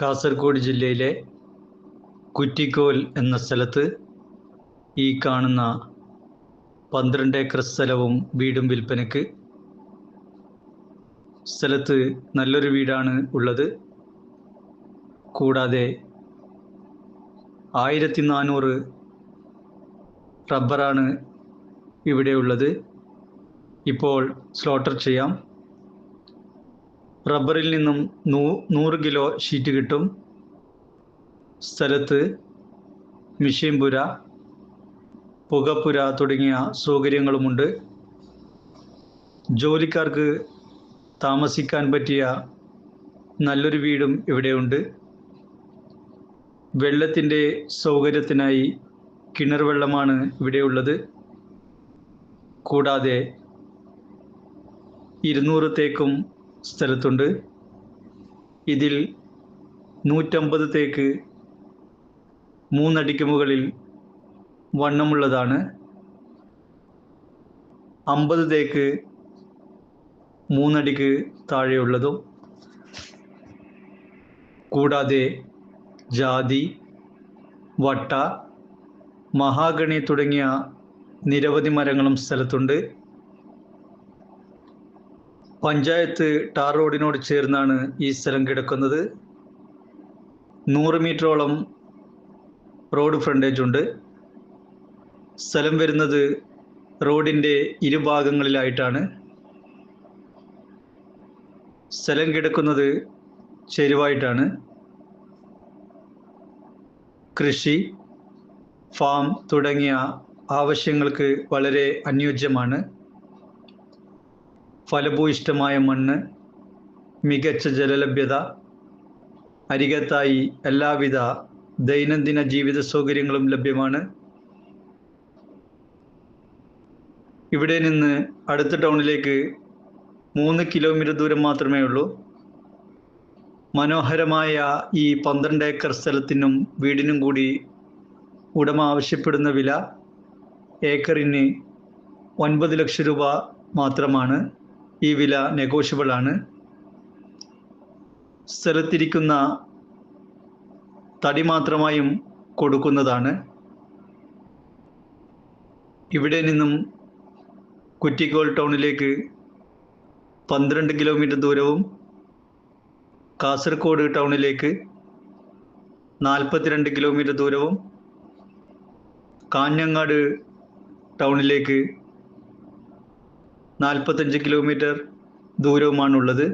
കാസർഗോഡ് ജില്ലയിലെ കുറ്റിക്കോൽ എന്ന സ്ഥലത്ത് ഈ കാണുന്ന പന്ത്രണ്ട് ഏക്കർ സ്ഥലവും വീടും വിൽപ്പനയ്ക്ക് സ്ഥലത്ത് നല്ലൊരു വീടാണ് ഉള്ളത്. കൂടാതെ ആയിരത്തി നാനൂറ് റബ്ബറാണ് ഇവിടെ ഉള്ളത്. ഇപ്പോൾ സ്ലോട്ടർ ചെയ്യാം. റബ്ബറിൽ നിന്നും നൂ നൂറ് കിലോ ഷീറ്റ് കിട്ടും. സ്ഥലത്ത് മിഷീംപുര പുകപ്പുര തുടങ്ങിയ സൗകര്യങ്ങളുമുണ്ട്. ജോലിക്കാർക്ക് താമസിക്കാൻ പറ്റിയ നല്ലൊരു വീടും ഇവിടെയുണ്ട്. വെള്ളത്തിന്റെ സൗകര്യത്തിനായി കിണർ വെള്ളമാണ് ഇവിടെയുള്ളത്. കൂടാതെ ഇരുന്നൂറ് തേക്കും സ്ഥലത്തുണ്ട്. ഇതിൽ നൂറ്റമ്പത് തേക്ക് മൂന്നടിക്ക് മുകളിൽ വണ്ണമുള്ളതാണ്. അമ്പത് തേക്ക് മൂന്നടിക്ക് താഴെയുള്ളതും. കൂടാതെ ജാതി വട്ട മഹാഗണി തുടങ്ങിയ നിരവധി മരങ്ങളും സ്ഥലത്തുണ്ട്. പഞ്ചായത്ത് ടാർ റോഡിനോട് ചേർന്നാണ് ഈ സ്ഥലം കിടക്കുന്നത്. നൂറ് മീറ്ററോളം റോഡ് ഫ്രണ്ടേജ് ഉണ്ട്. സ്ഥലം വരുന്നത് റോഡിന്റെ ഇരുഭാഗങ്ങളിലായിട്ടാണ്. സ്ഥലം കിടക്കുന്നത് ചെരുവായിട്ടാണ്. കൃഷി ഫാം തുടങ്ങിയ ആവശ്യങ്ങൾക്ക് വളരെ അനുയോജ്യമാണ്. ഫലഭൂയിഷ്ടമായ മണ്ണ് മികച്ച ജലലഭ്യത അരികത്തായി എല്ലാവിധ ദൈനംദിന ജീവിത സൗകര്യങ്ങളും ലഭ്യമാണ്. ഇവിടെ നിന്ന് അടുത്ത ടൗണിലേക്ക് മൂന്ന് കിലോമീറ്റർ ദൂരം മാത്രമേ ഉള്ളൂ. മനോഹരമായ ഈ പന്ത്രണ്ട് ഏക്കർ സ്ഥലത്തിനും വീടിനും കൂടി ഉടമ ആവശ്യപ്പെടുന്ന വില ഏക്കറിന് ഒൻപത് ലക്ഷം രൂപ മാത്രമാണ്. ഈ വില നെഗോഷ്യബിൾ ആണ്. സ്ഥലത്തിരിക്കുന്ന തടി മാത്രമായും കൊടുക്കുന്നതാണ്. ഇവിടെ നിന്നും കുറ്റിക്കോൾ ടൗണിലേക്ക് പന്ത്രണ്ട് കിലോമീറ്റർ ദൂരവും കാസർഗോഡ് ടൗണിലേക്ക് നാൽപ്പത്തിരണ്ട് കിലോമീറ്റർ ദൂരവും കാഞ്ഞങ്ങാട് ടൗണിലേക്ക് നാൽപ്പത്തഞ്ച് കിലോമീറ്റർ ദൂരവുമാണുള്ളത്.